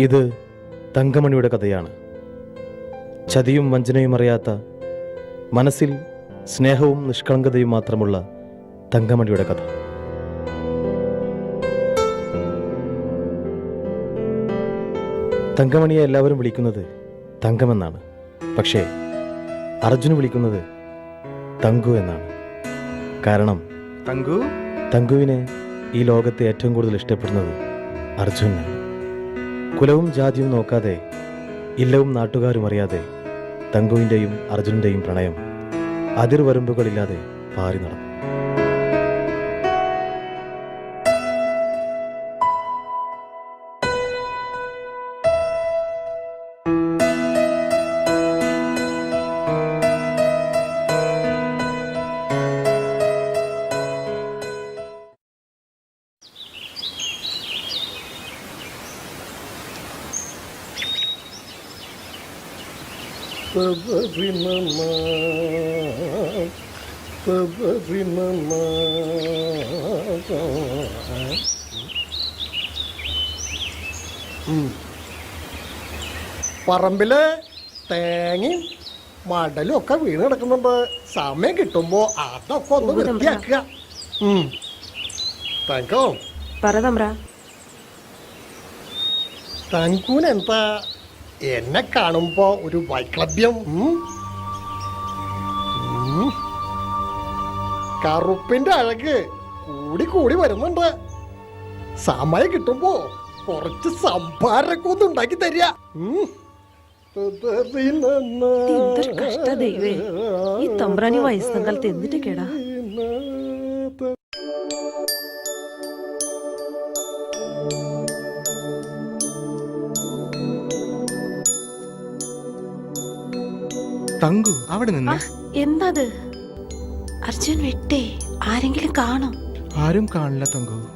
ഇത് തങ്കമണിയുടെ കഥയാണ്. ചതിയും വഞ്ചനയും അറിയാത്ത മനസ്സിൽ സ്നേഹവും നിഷ്കളങ്കതയും മാത്രമുള്ള തങ്കമണിയുടെ കഥ. തങ്കമണിയെ എല്ലാവരും വിളിക്കുന്നത് തങ്കമെന്നാണ്. പക്ഷേ അർജുന് വിളിക്കുന്നത് തങ്കു എന്നാണ്. കാരണം തങ്കു? തങ്കുവിനെ ഈ ലോകത്തെ ഏറ്റവും കൂടുതൽ ഇഷ്ടപ്പെടുന്നത് അർജുനാണ്. കുലവും ജാതിയും നോക്കാതെ ഇല്ലവും നാട്ടുകാരും അറിയാതെ തങ്കുവിന്റെയും അർജുനന്റെയും പ്രണയം അതിർവരമ്പുകളില്ലാതെ പാറി നടന്നു. പറമ്പിൽ തേങ്ങയും മടലും ഒക്കെ വീണ് കിടക്കുന്നുണ്ട്. സമയം കിട്ടുമ്പോ അതൊക്കെ ഒന്ന് വൃത്തിയാക്കുക. തങ്കോ? പറ തമ്പ്ര. തങ്കൂന് എന്താ എന്നെ കാണുമ്പോ ഒരു? ഉം. കറുപ്പിന്റെ അഴക് കൂടി കൂടി വരുന്നുണ്ട് സമയം കിട്ടുമ്പോ കുറച്ച് സംഭാരമൊക്കെ ഒന്ന് ഉണ്ടാക്കി തരിക ഈ തമ്പ്രാനി വയസ്സാം കാലത്ത് എന്തിട്ട് കേടാ? തങ്കു അവിടെ നിന്ന്. എന്താത് അർജുൻ വിട്ടേ ആരെങ്കിലും കാണും. ആരും കാണില്ല തങ്കു.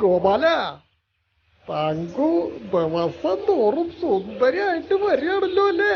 ഗോപാല തങ്കു ദിവസം തോറും സുന്ദരിയായിട്ട് വരികയാണല്ലോ അല്ലേ?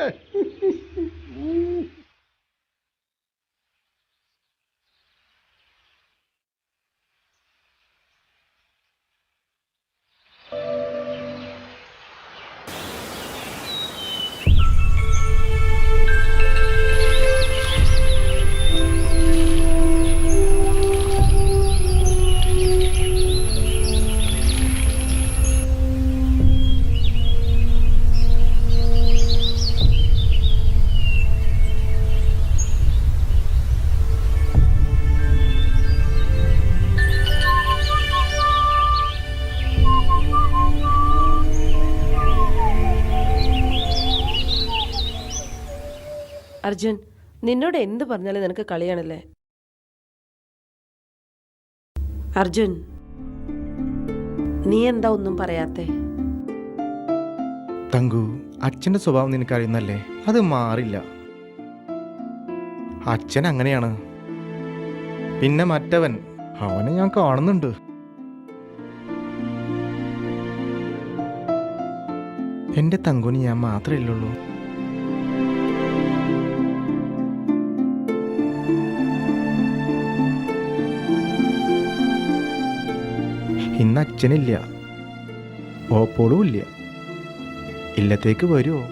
അർജുൻ നിന്നോട് എന്ത് പറഞ്ഞാലും നിനക്ക് കളിയാണല്ലേ? അർജുൻ നീ എന്താ ഒന്നും പറയാത്തെ? തങ്കു അച്ഛന്റെ സ്വഭാവം നിനക്കറിയുന്നല്ലേ? അത് മാറില്ല. അച്ഛൻ അങ്ങനെയാണ്. പിന്നെ മറ്റവൻ അവനെ ഞാൻ കാണുന്നുണ്ട്. എന്റെ തങ്കുന് ഞാൻ മാത്രമേ ഇല്ലുള്ളൂ അച്ഛനില്ല ഓപ്പോളും ഇല്ല. ഇല്ലത്തേക്ക് വരുമോ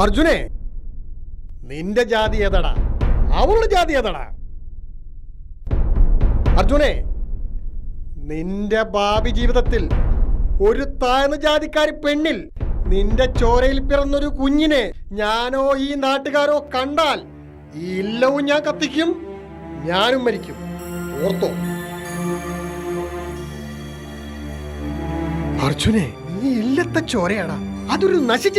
അർജുനെ നിന്റെ ജാതി ഏതടാ? അവളുടെ ജാതി ഏതടാ? അർജുനെ നിന്റെ ഭാവി ജീവിതത്തിൽ ഒരു താഴ്ന്ന ജാതിക്കാരി പെണ്ണിൽ നിന്റെ ചോരയിൽ പിറന്നൊരു കുഞ്ഞിനെ ഞാനോ ഈ നാട്ടുകാരോ കണ്ടാൽ ഈ ഇല്ലവും ഞാൻ കത്തിക്കും ഞാനും മരിക്കും. ഓർത്തോ. അർജുനെ നീ ഇല്ലത്തെ ചോരയാടാ. അതൊരു നശിച്ച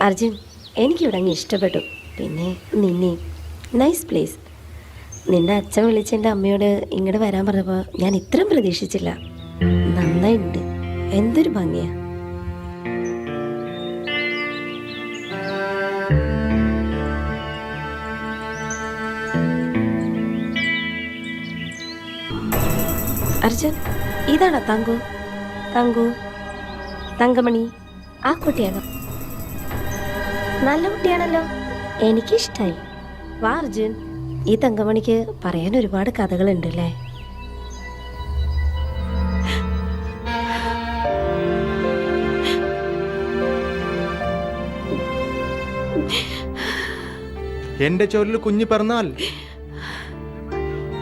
അർജുൻ എനിക്കിവിടെ അങ്ങ് ഇഷ്ടപ്പെട്ടു. പിന്നെ നിന്നെ. നൈസ് പ്ലേസ് നിന്റെ അച്ഛൻ വിളിച്ച എന്റെ അമ്മയോട് ഇങ്ങോട്ട് വരാൻ പറഞ്ഞപ്പോൾ ഞാൻ ഇത്രയും പ്രതീക്ഷിച്ചില്ല. നന്നായിട്ടുണ്ട് എന്തൊരു ഭംഗിയാ. അർജുൻ ഇതാണോ തങ്കു? തങ്കു? തങ്കമണി ആ കുട്ടിയാണോ? നല്ല കുട്ടിയാണല്ലോ. എനിക്കിഷ്ടായി. വാ അർജുൻ. ഈ തങ്കമണിക്ക് പറയാൻ ഒരുപാട് കഥകളുണ്ട് അല്ലേ എന്റെ ചോരിൽ കുഞ്ഞു പിറന്നാൽ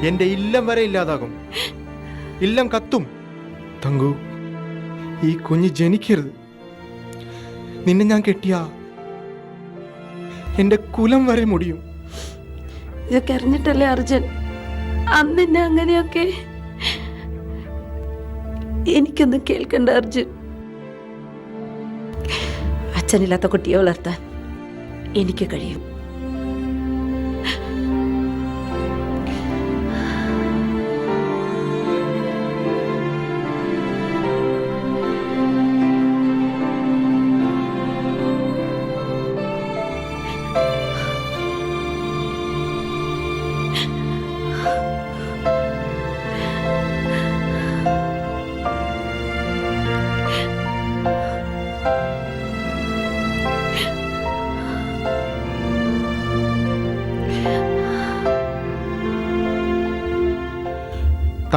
എന്റെ ഇല്ലം വരെ ഇല്ലാതാകും. ഇല്ലം കത്തും. തങ്കു ഈ കുഞ്ഞ് ജനിക്കരുത്. നിന്നെ ഞാൻ കെട്ടിയ എന്റെ കുലം വരെ മുടിയും. ഇതൊക്കെ അറിഞ്ഞിട്ടല്ലേ അർജുൻ? അന്ന് അങ്ങനെയൊക്കെ എനിക്കൊന്നും കേൾക്കണ്ട അർജുൻ. അച്ഛനില്ലാത്ത കുട്ടിയെ വളർത്താൻ എനിക്ക് കഴിയും.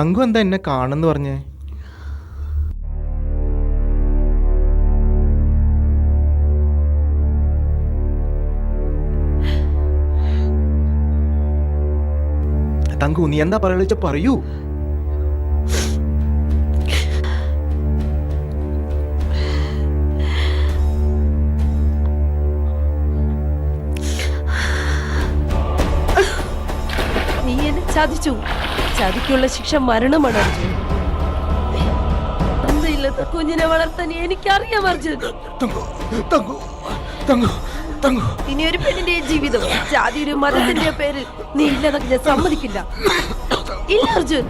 തങ്കു എന്താ എന്നെ കാണുന്നു പറഞ്ഞേ? തങ്കു നീ എന്താ പറയുക? പറയൂ. ചതിച്ചു. ചതിക്കുള്ള ശിക്ഷ മരണമാണ് അർജുൻ. തന്തയില്ലാത്ത കുഞ്ഞിനെ വളർത്താൻ എനിക്കറിയാം അർജുൻ. ഇനി ഒരു പെണ്ണിന്റെ ജീവിതം ജാതിയുടെ മതത്തിന്റെ പേരിൽ നീ ഇല്ലെന്നൊക്കെ ഞാൻ സമ്മതിക്കില്ല. ഇല്ല അർജുൻ.